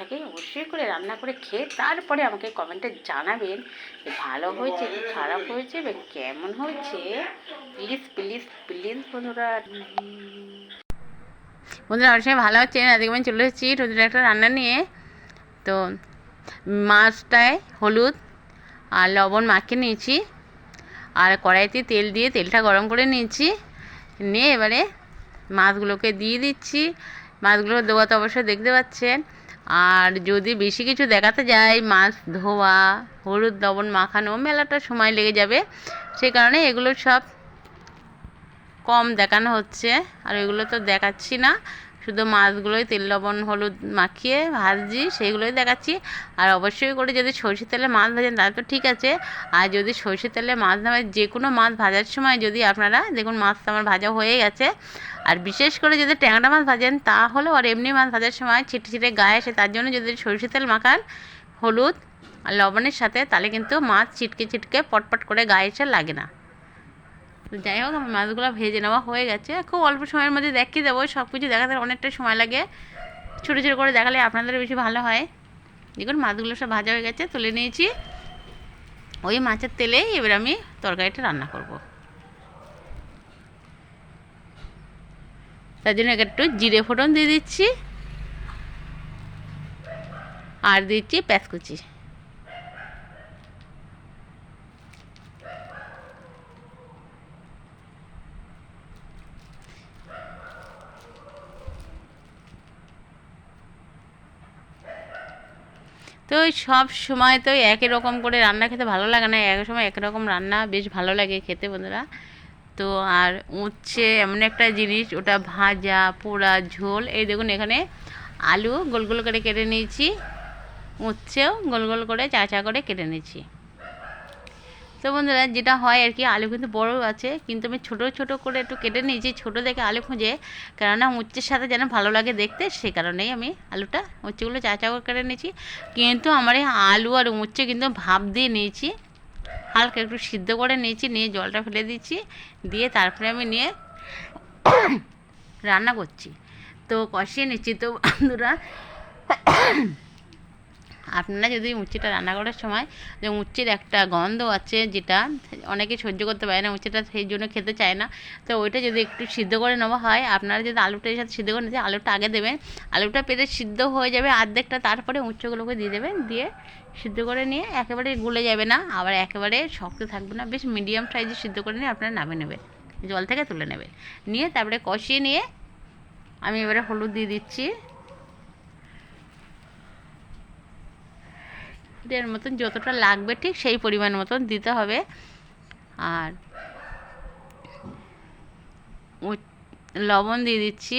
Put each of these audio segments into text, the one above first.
থাকে, অবশ্যই করে রান্না করে খেয়ে তারপরে আমাকে কমেন্টে জানাবেন যে ভালো হয়েছে কি খারাপ হয়েছে বা কেমন হয়েছে। প্লিজ প্লিজ প্লিজ বন্ধুরা। বন্ধুরা সঙ্গে ভালো হচ্ছে না দেখবেন চলে এসেছি রোজের একটা রান্না নিয়ে। তো মাছটায় হলুদ আর লবণ মাখিয়ে নিয়েছি আর কড়াইতে তেল দিয়ে তেলটা গরম করে নিয়েছি। নিয়ে এবারে মাছগুলোকে দিয়ে দিচ্ছি। মাছগুলো দেওয়া তো অবশ্যই দেখতে পাচ্ছেন। আর যদি বেশি কিছু দেখাতে যায় মাছ ধোয়া, হলুদ লবণ মাখানো, মেলাটা সময় লেগে যাবে। সেই কারণে এগুলো সব কম দেখানো হচ্ছে। আর এগুলো তো দেখাচ্ছি না। শুধু মাছগুলোই তেল, লবণ, হলুদ মাখিয়ে ভাজছি সেইগুলোই দেখাচ্ছি। আর অবশ্যই করে যদি সরষের তেলে মাছ ভাজেন, তাহলে তো ঠিক আছে। আর যদি সরষের তেলে মাছ না যে কোনো মাছ ভাজার সময় যদি আপনারা, দেখুন মাছ তো আমার ভাজা হয়ে গেছে। আর বিশেষ করে যদি ট্যাংরা মাছ ভাজেন তাহলেও আর এমনি মাছ ভাজার সময় ছিটে ছিটে গায়ে আসে তার জন্য যদি সরষের তেল মাখান, হলুদ আর লবণের সাথে, তাহলে কিন্তু মাছ ছিটকে ছিটকে পটপট করে গায়ে এসে লাগে না। যাই হোক, আমার মাছগুলো ভেজে নেওয়া হয়ে গেছে। খুব অল্প সময়ের মধ্যে দেখিয়ে দেবো সব কিছু দেখাতে অনেকটা সময় লাগে। ছোটো ছোটো করে দেখালে আপনাদের বেশি ভালো হয়। দেখুন, মাছগুলো সব ভাজা হয়ে গেছে, তুলে নিয়েছি। ওই মাছের তেলেই এবার আমি তরকারিটা রান্না করব। তার জন্য একটু জিরে ফোড়ন দিয়ে দিচ্ছি। আর দিচ্ছি প্যাঁচকুচি তো সব সময় তো একই রকম করে রান্না খেতে ভালো লাগে না, এক সময় এক রকম রান্না বেশ ভালো লাগে খেতে বন্ধুরা। তো আর উচ্ছে এমন একটা জিনিস, ওটা ভাজা, পোড়া, ঝোল। এই দেখুন, এখানে আলু গোল গোল করে কেটে নিয়েছি, উচ্ছেও গোল গোল করে চা চা করে কেটে নিয়েছি। তো বন্ধুরা, যেটা হয় আর কি, আলু কিন্তু বড় আছে, কিন্তু আমি ছোট ছোট করে একটু কেটে নিয়েছি, ছোট দেখে আলু খুঁজে, কেননা উচ্চের সাথে যেন ভালো লাগে দেখতে, সে কারণেই আমি আলুটা উচ্চগুলো চা চা করে কেটে নিয়েছি। কিন্তু আমার এই আলু আর উচ্ছে কিন্তু ভাপ দিয়ে নিয়েছি হালকা একটু সিদ্ধ করে নিয়েছি, নিয়ে জলটা ফেলে দিচ্ছি, দিয়ে তারপরে আমি নিয়ে রান্না করছি। তো কষিয়ে নিচ্ছি। তো বন্ধুরা আপনারা যদি উচ্ছেটা রান্না করার সময় যে উচ্ছের একটা গন্ধ আছে যেটা অনেকে সহ্য করতে পারে না, উচ্ছেটা সেই জন্য খেতে চায় না। তো ওইটা যদি একটু সিদ্ধ করে নেওয়া হয়, আপনারা যদি আলুটা এর সাথে সিদ্ধ করে নিতে আলুটা আগে দেবেন, আলুটা পেটে সিদ্ধ হয়ে যাবে অর্ধেকটা তারপরে উচ্চগুলোকে দিয়ে দেবেন, দিয়ে সিদ্ধ করে নিয়ে একেবারে গুলে যাবে না, আবার একেবারে শক্ত থাকবে না, বেশ মিডিয়াম সাইজে সিদ্ধ করে নিয়ে আপনারা নামে নেবেন, জল থেকে তুলে নেবেন। নিয়ে তারপরে কষিয়ে নিয়ে আমি এবারে হলুদ দিয়ে দিচ্ছি। এর মতন যতটা লাগবে ঠিক সেই পরিমাণ মতন দিতে হবে। আর লবণ দিয়ে দিচ্ছি।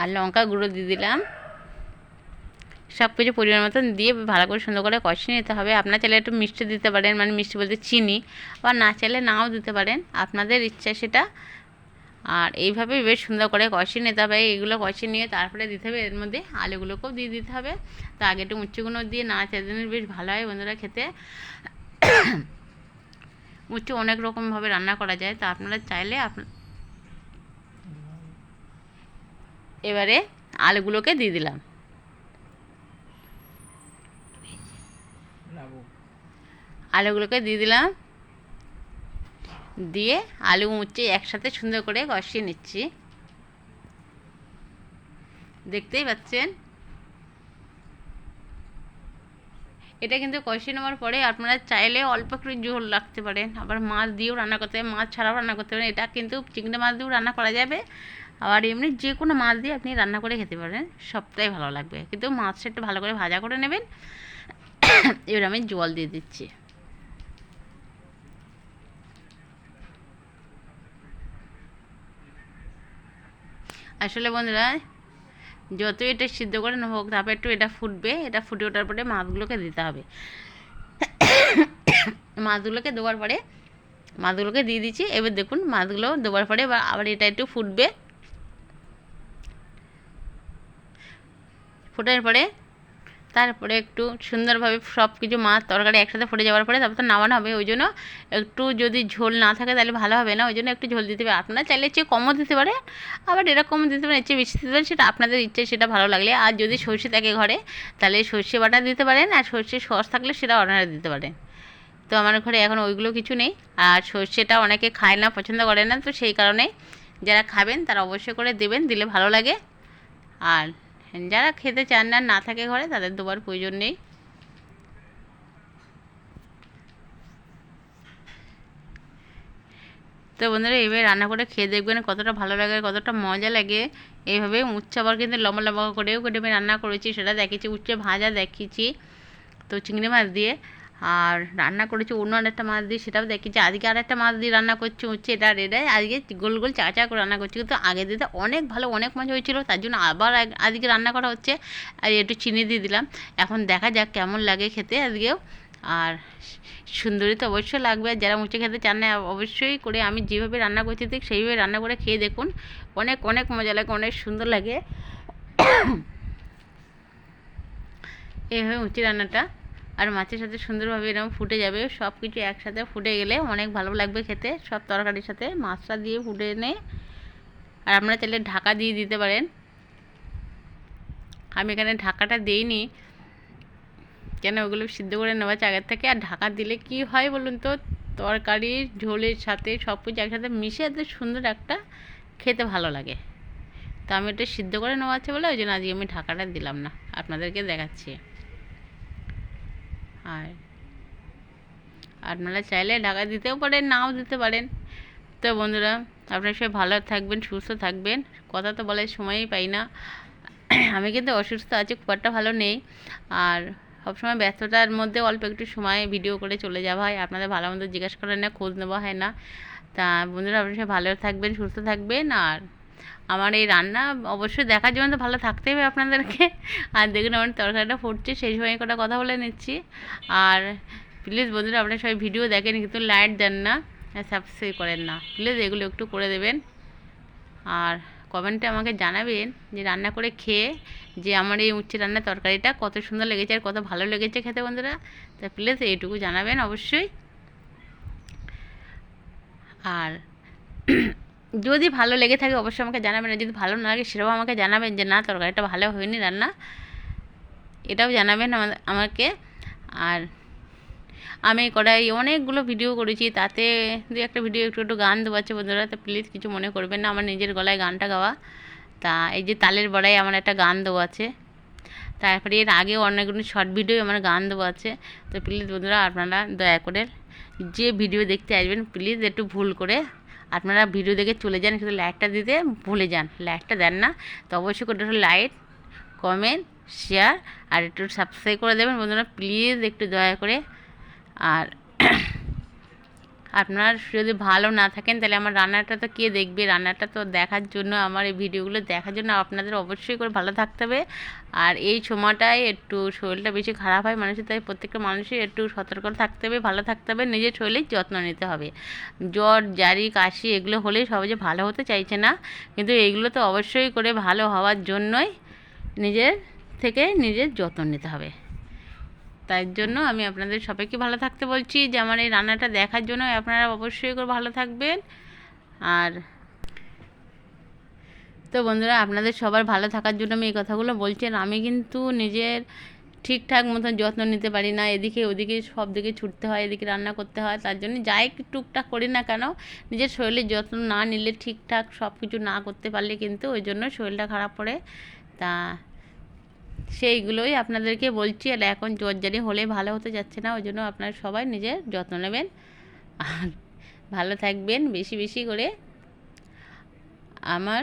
আর লঙ্কা গুঁড়ো দিয়ে দিলাম। সব কিছু পরিমাণ মতন দিয়ে ভালো করে সুন্দর করে কষিয়ে নিতে হবে। আপনার চাইলে একটু মিষ্টি দিতে পারেন মানে মিষ্টি বলতে চিনি আবার না চাইলে নাও দিতে পারেন। আপনাদের ইচ্ছা সেটা আর এইভাবে বেশ সুন্দর করে কষিয়ে নিতে হবে। এগুলো কষিয়ে নিয়ে তারপরে দিতে হবে এর মধ্যে আলুগুলোকেও দিয়ে দিতে হবে। তো আগে একটু উচ্চগুলো দিয়ে না চাইলে বেশ ভালো হয় বন্ধুরা খেতে। উচ্চ অনেক রকমভাবে রান্না করা যায়। তো আপনারা চাইলে আপ এবারে আলুগুলোকে দিয়ে দিলাম। আলুগুলোকে দিয়ে দিলাম। দিয়ে আলু উচ্ছে একসাথে সুন্দর করে কষিয়ে নিচ্ছি। দেখতেই পাচ্ছেন? এটা কিন্তু কষিয়ে নেওয়ার পরে আপনারা চাইলে অল্প একটু ঝোল রাখতে পারেন। আবার মাছ দিয়েও রান্না করতে পারেন মাছ ছাড়াও রান্না করতে পারেন। এটা কিন্তু চিংড়ি মাছ দিয়েও রান্না করা যাবে। আবার এমনি যে কোনো মাছ দিয়ে আপনি রান্না করে খেতে পারেন। সবটাই ভালো লাগবে। কিন্তু মাছটা একটু ভালো করে ভাজা করে নেবেন। এবার আমি জল দিয়ে দিচ্ছি। আসলে বন্ধুরা, যতই এটা সিদ্ধ করে না হোক, তারপর একটু এটা ফুটবে, এটা ফুটে ওঠার পরে মাছগুলোকে দিতে হবে। মাছগুলোকে দেওয়ার পরে, মাছগুলোকে দিয়ে দিচ্ছি। এবার দেখুন, মাছগুলো দেওয়ার পরে আবার এটা একটু ফুটবে। ফুটার পরে তারপরে একটু সুন্দরভাবে সব কিছু মাছ তরকারি একসাথে ফুটে যাওয়ার পরে তারপর তো নামানো হবে, ওই জন্য একটু যদি ঝোল না থাকে তাহলে ভালো হবে না, ওই জন্য একটু ঝোল দিতে হবে। আপনারা চাইলে চেয়ে কমও দিতে পারে, আবার এরকম দিতে পারেন চেয়ে বেশি দিতে পারেন সেটা আপনাদের ইচ্ছে, সেটা ভালো লাগলে। আর যদি সর্ষে থাকে ঘরে, তাহলে সর্ষে বাটা দিতে পারেন, আর সর্ষে সস থাকলে সেটা অনারা দিতে পারেন। তো আমার ঘরে এখন ওইগুলো কিছু নেই, আর সর্ষেটা অনেকে খায় না, পছন্দ করে না, তো সেই কারণে যারা খাবেন তারা অবশ্যই করে দেবেন, দিলে ভালো লাগে। আর যারা খেতে চান না না থাকে ঘরে, তাদের দেওয়ার প্রয়োজন নেই। তো বন্ধুরা, এইভাবে রান্না করে খেয়ে দেখবেন কতটা ভালো লাগে, কতটা মজা লাগে। এইভাবে উচ্ছে আবার কিন্তু লম্বা লম্বা করেও কেটে আমি রান্না করেছি, সেটা দেখিয়েছি, উচ্ছে ভাজা দেখিয়েছি। তো চিংড়ি মাছ দিয়ে। আর রান্না করেছি অন্য আরেকটা মাছ দিয়ে, সেটাও দেখিয়েছি আজকে আর একটা মাছ দিয়ে রান্না করছি, হচ্ছে এটা আর এটা। আজকে গোল গোল চা চা করে রান্না করছি, কিন্তু আগে দিতে অনেক ভালো, অনেক মজা হয়েছিল, তার জন্য আবার আজকে রান্না করা হচ্ছে। আর একটু চিনি দিয়ে দিলাম। এখন দেখা যাক কেমন লাগে খেতে আজকেও। আর সুন্দরী তো অবশ্যই লাগবে, আর যারা মুচি খেতে চান না, অবশ্যই করে আমি যেভাবে রান্না করছি, ঠিক সেইভাবে রান্না করে খেয়ে দেখুন। অনেক অনেক মজা লাগে, অনেক সুন্দর লাগে। এইভাবে উচি রান্নাটা আর মাছের সাথে সুন্দরভাবে এরকম ফুটে যাবে সব কিছু একসাথে ফুটে গেলে অনেক ভালো লাগবে খেতে। সব তরকারির সাথে মাছটা দিয়ে ফুটে এনে, আর আপনারা চাইলে ঢাকা দিয়ে দিতে পারেন। আমি এখানে ঢাকাটা দিইনি। কেন ওগুলো সিদ্ধ করে নেওয়া আগের থেকে? আর ঢাকা দিলে কি হয় বলুন তো? তরকারির ঝোলের সাথে সব কিছু একসাথে মিশে এত সুন্দর একটা খেতে ভালো লাগে। তো আমি এটা সিদ্ধ করে নেওয়া আছে বলে ওই জন্য আজকে আমি ঢাকাটা দিলাম না, আপনাদেরকে দেখাচ্ছি। আর আপনারা চাইলে ঢাকা দিতেও পারেন, নাও দিতে পারেন। তো বন্ধুরা, আপনারা সবাই ভালো থাকবেন, সুস্থ থাকবেন। কথা তো বলার সময়ই পাই না। আমি কিন্তু অসুস্থ আছি, খুব একটা ভালো নেই। আর সবসময় ব্যস্ততার মধ্যে অল্প একটু সময় ভিডিও করে চলে যাওয়া হয়। আপনাদের ভালো মন্দ জিজ্ঞাসা করেন না, খোঁজ নেওয়া হয় না। তা বন্ধুরা, আপনারা সবাই ভালো থাকবেন, সুস্থ থাকবেন। আর আমার এই রান্না অবশ্যই দেখার জন্য তো ভালো থাকতেই হবে আপনাদেরকে। আর দেখুন, আমার তরকারিটা ফুটছে সেই সময় কটা কথা বলে নিচ্ছি। আর প্লিজ বন্ধুরা, আপনারা সবাই ভিডিও দেখেন, কিন্তু লাইট দেন না সাবস্ক্রাইব করেন না। প্লিজ এগুলো একটু করে দেবেন। আর কমেন্টে আমাকে জানাবেন যে রান্না করে খেয়ে, যে আমার এই উচ্ছে রান্নার তরকারিটা কত সুন্দর লেগেছে আর কত ভালো লেগেছে খেতে বন্ধুরা। তা প্লিজ এইটুকু জানাবেন অবশ্যই। আর যদি ভালো লেগে থাকে অবশ্যই আমাকে জানাবেন যদি ভালো না লাগে সেটাও আমাকে জানাবেন যে, না, তরকারিটা ভালো হয়নি রান্না। এটাও জানাবেন আমা- আমাকে। আর আমি কড়াই অনেকগুলো ভিডিও করেছি, তাতে দু একটা ভিডিও একটু একটু গান দেওয়াচ্ছে বন্ধুরা, তো প্লিজ কিছু মনে করবেন না, আমার নিজের গলায় গানটা গাওয়া। তা এই যে তালের বড়াই আমার একটা গান দেওয়া আছে তারপরে এর আগেও অনেকগুলো শর্ট ভিডিও আমার গান দেওয়া আছে তো প্লিজ বন্ধুরা আপনারা দয়া করে যে ভিডিও দেখতে আসবেন প্লিজ একটু ভুল করে আপনারা ভিডিও দেখে চলে যান কিন্তু লাইকটা দিতে ভুলে যান। লাইকটা দেন না, তো অবশ্যই করে একটু লাইক কমেন্ট শেয়ার আর একটু সাবস্ক্রাইব করে দেবেন। বন্ধুরা প্লিজ একটু দয়া করে। আর আপনার যদি ভালো না থাকেন, তাহলে আমার রান্নাটা তো কে দেখবে? রান্নাটা তো দেখার জন্য, আমার এই ভিডিওগুলো দেখার জন্য আপনাদের অবশ্যই করে ভালো থাকতে হবে। আর এই সময়টায় একটু শরীরটা বেশি খারাপ হয় মানুষের, তাই প্রত্যেকটা মানুষের একটু সতর্ক থাকতে হবে, ভালো থাকতে হবে, নিজের শরীরের যত্ন নিতে হবে। জ্বর, জারি, কাশি এগুলো হলেই সহজে ভালো হতে চাইছে না, কিন্তু এগুলো তো অবশ্যই করে ভালো হওয়ার জন্যই নিজের থেকে নিজের যত্ন নিতে হবে। তাই জন্য আমি আপনাদের সবাইকে ভালো থাকতে বলছি, যে আমার এই রান্নাটা দেখার জন্য আপনারা অবশ্যই করে ভালো থাকবেন। আর তো বন্ধুরা, আপনাদের সবার ভালো থাকার জন্য আমি এই কথাগুলো বলছি, আর আমি কিন্তু নিজের ঠিকঠাক মতন যত্ন নিতে পারি না। এদিকে ওদিকে সব দিকে ছুটতে হয়, এদিকে রান্না করতে হয়, তার জন্য যাই টুকটাক করি না কেন, নিজের শরীরের যত্ন না নিলে ঠিকঠাক সব কিছু না করতে পারলে কিন্তু ওই জন্য শরীরটা খারাপ পড়ে। তা সেইগুলোই আপনাদেরকে বলছি। আর এখন জ্বরজারি হলে ভালো হতে যাচ্ছে না ওই জন্য আপনারা সবাই নিজের যত্ন নেবেন। আর ভালো থাকবেন বেশি বেশি করে। আমার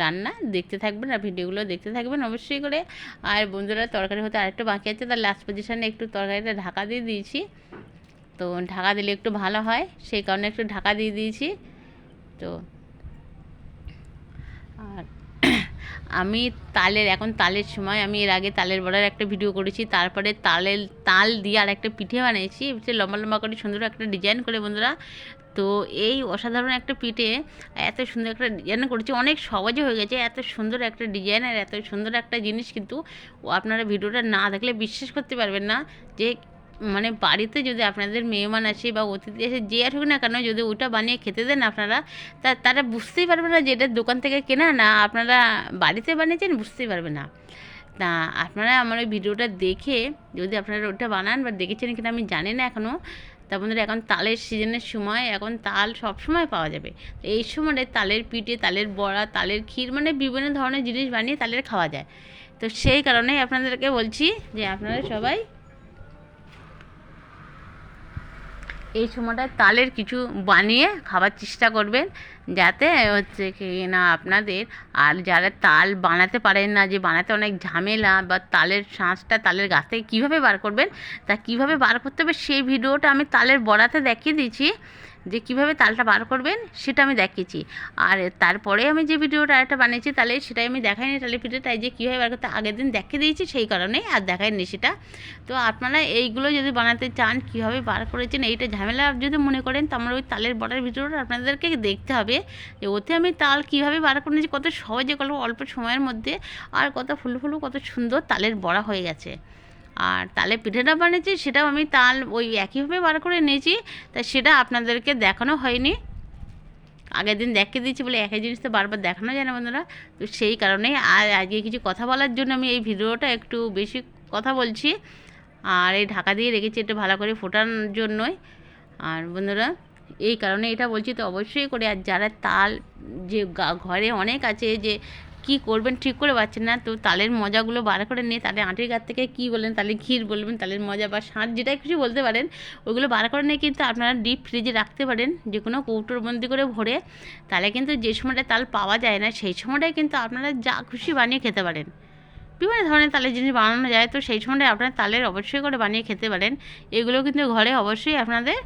রান্না দেখতে থাকবেন আর ভিডিওগুলো দেখতে থাকবেন অবশ্যই করে। আর বন্ধুরা, তরকারি হতে আরেকটু বাকি আছে, তার লাস্ট পজিশানে একটু তরকারিটা ঢাকা দিয়ে দিয়েছি। তো ঢাকা দিলে একটু ভালো হয়, সেই কারণে একটু ঢাকা দিয়ে দিয়েছি। তো আর আমি তালের, এখন তালের সময়, আমি এর আগে তালের বড়ার একটা ভিডিও করেছি, তারপরে তালের তাল দিয়ে আর একটা পিঠে বানিয়েছি লম্বা লম্বা করে সুন্দর একটা ডিজাইন করে বন্ধুরা। তো এই অসাধারণ একটা পিঠে এত সুন্দর একটা ডিজাইন করেছি, অনেক সহজে হয়ে গেছে, এত সুন্দর একটা ডিজাইন আর এত সুন্দর একটা জিনিস কিন্তু আপনারা ভিডিওটা না দেখলে বিশ্বাস করতে পারবেন না যে মানে বাড়িতে যদি আপনাদের মেহমান আসে বা অতিথি আসে, যে আসুক না কেন যদি ওটা বানিয়ে খেতে দেন আপনারা, তা তারা বুঝতেই পারবে না যে এটা দোকান থেকে কেনা না আপনারা বাড়িতে বানিয়েছেন, বুঝতেই পারবে না। তা আপনারা আমার ওই ভিডিওটা দেখে যদি আপনারা ওটা বানান বা দেখেছেন কিনা আমি জানি না এখনও তা বন্ধুরা এখন তালের সিজনের সময়, এখন তাল সব সময় পাওয়া যাবে। তো এই সময় তালের পিঠে, তালের বড়া, তালের ক্ষীর মানে বিভিন্ন ধরনের জিনিস বানিয়ে তালের খাওয়া যায়। তো সেই কারণেই আপনাদেরকে বলছি যে আপনারা সবাই এই সময়টায় তালের কিছু বানিয়ে খাবার চেষ্টা করবেন, যাতে হচ্ছে কি না আপনাদের আর যারা তাল বানাতে পারেন না, যে বানাতে অনেক ঝামেলা বা তালের শাঁসটা তালের গাছ থেকে কীভাবে বার করবেন, তা কীভাবে বার করতে হবে সেই ভিডিওটা আমি তালের বড়াতে দেখিয়ে দিয়েছি যে কীভাবে তালটা বার করবেন, সেটা আমি দেখিয়েছি। আর তারপরে আমি যে ভিডিওটা একটা বানিয়েছি, তাহলে সেটাই আমি দেখাইনি। তাহলে পিঠেটাই যে কীভাবে বার করতে আগের দিন দেখিয়ে দিয়েছি, সেই কারণেই আর দেখাইনি সেটা। তো আপনারা এইগুলো যদি বানাতে চান, কীভাবে বার করেছেন, এইটা ঝামেলা। যদি মনে করেন তো আমার ওই তালের বড়ার ভিডিওটা আপনাদেরকে দেখতে হবে, যে ওতে আমি তাল কীভাবে বার করেছি, কত সহজে কত অল্প সময়ের মধ্যে, আর কত ফুলো ফুলো কত সুন্দর তালের বড়া হয়ে গেছে। আর তালে পিঠেটা বানিয়েছি, সেটাও আমি তাল ওই একইভাবে বার করে নিয়েছি তা সেটা আপনাদেরকে দেখানো হয়নি। আগের দিন দেখিয়ে দিয়েছি বলে একই জিনিস তো বারবার দেখানো যায় না বন্ধুরা, তো সেই কারণেই আর আজকে কিছু কথা বলার জন্য আমি এই ভিডিওটা একটু বেশি কথা বলছি, আর এই ঢাকা দিয়ে রেখেছি একটু ভালো করে ফোটানোর জন্যই। আর বন্ধুরা, এই কারণে এটা বলছি তো অবশ্যই করে, আর যারা তাল যে ঘরে অনেক আছে যে কি করবেন, ঠিক করে পাচ্ছেন না। তো তালের মজাগুলো বার করে নিয়ে তালের আঁটির গাছ থেকে কী বলেন তালের ক্ষীর বলবেন, তালের মজা বা শাঁস যেটাই কিছু বলতে পারেন ওইগুলো বার করে নিয়ে কিন্তু আপনারা ডিপ ফ্রিজে রাখতে পারেন, যে কোনো কৌটোর বন্দি করে ভরে। তাহলে কিন্তু যে সময়টা তাল পাওয়া যায় না, সেই সময়টাই কিন্তু আপনারা যা খুশি বানিয়ে খেতে পারেন। বিভিন্ন ধরনের তালের জিনিস বানানো যায়, তো সেই সময়টায় আপনারা তালের অবশ্যই করে বানিয়ে খেতে পারেন। এগুলো কিন্তু ঘরে অবশ্যই আপনাদের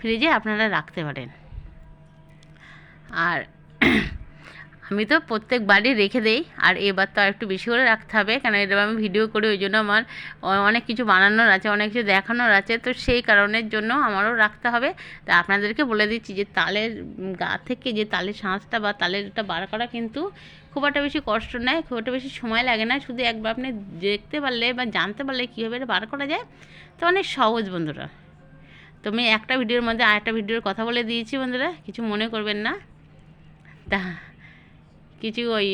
ফ্রিজে আপনারা রাখতে পারেন। আর আমি তো প্রত্যেকবারই রেখে দেই, আর এবার তো আর একটু বেশি করে রাখতে হবে কারণ এটা আমি ভিডিও করি, ওই জন্য আমার অনেক কিছু বানানোর আছে, অনেক কিছু দেখানোর আছে, তো সেই কারণের জন্য আমারও রাখতে হবে। তা আপনাদেরকে বলে দিচ্ছি যে তালের গা থেকে যে তালের শাঁসটা বা তালেরটা বার করা কিন্তু খুব একটা বেশি কষ্ট নেয়, খুব একটা বেশি সময় লাগে না, শুধু একবার আপনি দেখতে পারলে বা জানতে পারলে কীভাবে এটা বার করা যায়, তো অনেক সহজ বন্ধুরা। তো আমি একটা ভিডিওর মধ্যে আরেকটা ভিডিওর কথা বলে দিয়েছি বন্ধুরা, কিছু মনে করবেন না। তা কিছু ওই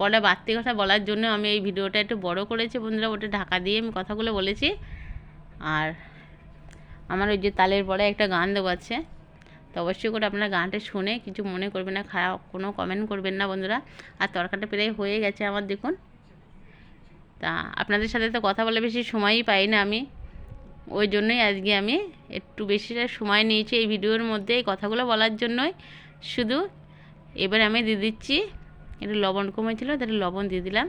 কটা বাড়তি কথা বলার জন্য আমি এই ভিডিওটা একটু বড় করেছি বন্ধুরা, ওটা ঢাকা দিয়ে আমি কথাগুলো বলেছি। আর আমার ওই যে তালের পরে একটা গান দেওয়া আছে। তো অবশ্যই করে আপনারা গানটা শুনে কিছু মনে করবেন না, খারাপ কোনো কমেন্ট করবেন না বন্ধুরা। আর তরকারিটা প্রায় হয়ে গেছে আমার দেখুন। তা আপনাদের সাথে তো কথা বলে বেশি সময়ই পাই না আমি। ওই জন্যই আজকে আমি একটু বেশিটা সময় নিয়েছি এই ভিডিওর মধ্যে এই কথাগুলো বলার জন্যই। শুধু এবার আমি দিয়ে দিচ্ছি একটু লবণ কমেছিল তাহলে লবণ দিয়ে দিলাম।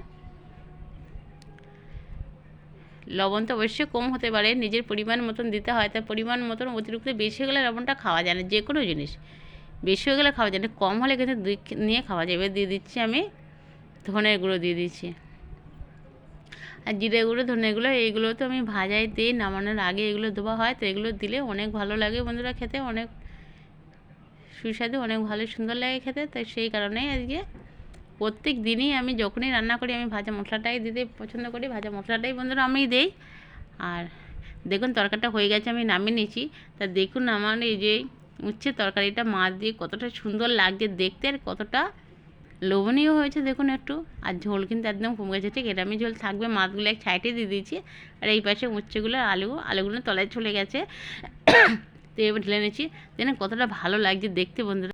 লবণ তো অবশ্যই কম হতে পারে, নিজের পরিমাণ মতন দিতে হয়, তার পরিমাণ মতন অতিরিক্ত বেশি হয়ে গেলে লবণটা খাওয়া যায় না যে কোনো জিনিস। বেশি হয়ে গেলে খাওয়া যায় না, কম হলে কিন্তু দুই নিয়ে খাওয়া যায়। এবার দিয়ে দিচ্ছি আমি ধনের গুঁড়ো, দিয়ে দিচ্ছি। আর জিরে গুঁড়ো ধনে গুঁড়ো, এইগুলো তো আমি ভাজাই দিই, নামানোর আগে এগুলো দেওয়া হয়, তো এগুলো দিলে অনেক ভালো লাগে বন্ধুরা খেতে, অনেক সুস্বাদু, অনেক ভালো, সুন্দর লাগে খেতে তাই সেই কারণেই আজকে প্রত্যেক দিনই আমি যখনই রান্না করি, আমি ভাজা মশলাটাই দিতে পছন্দ করি, ভাজা মশলাটাই বন্ধুরা আমি দেই। আর দেখুন তরকারিটা হয়ে গেছে, আমি নামিয়ে নিয়েছি। তা দেখুন আমার এই যে উচ্ছে তরকারিটা মাছ দিয়ে কতটা সুন্দর লাগছে দেখতে আর কতটা লোভনীয় হয়েছে দেখুন একটু। আর ঝোল কিন্তু একদম কমে গেছে, ঠিক এরমই ঝোল থাকবে। মাছগুলো এক সাইডে দিয়ে দিয়েছি। আর এই পাশে উচ্ছেগুলো, আলু, আলুগুলো তলায় চলে গেছে। তো এবার ঢেলে নিয়েছি। দেখুন কতটা ভালো লাগছে দেখতে বন্ধুরা।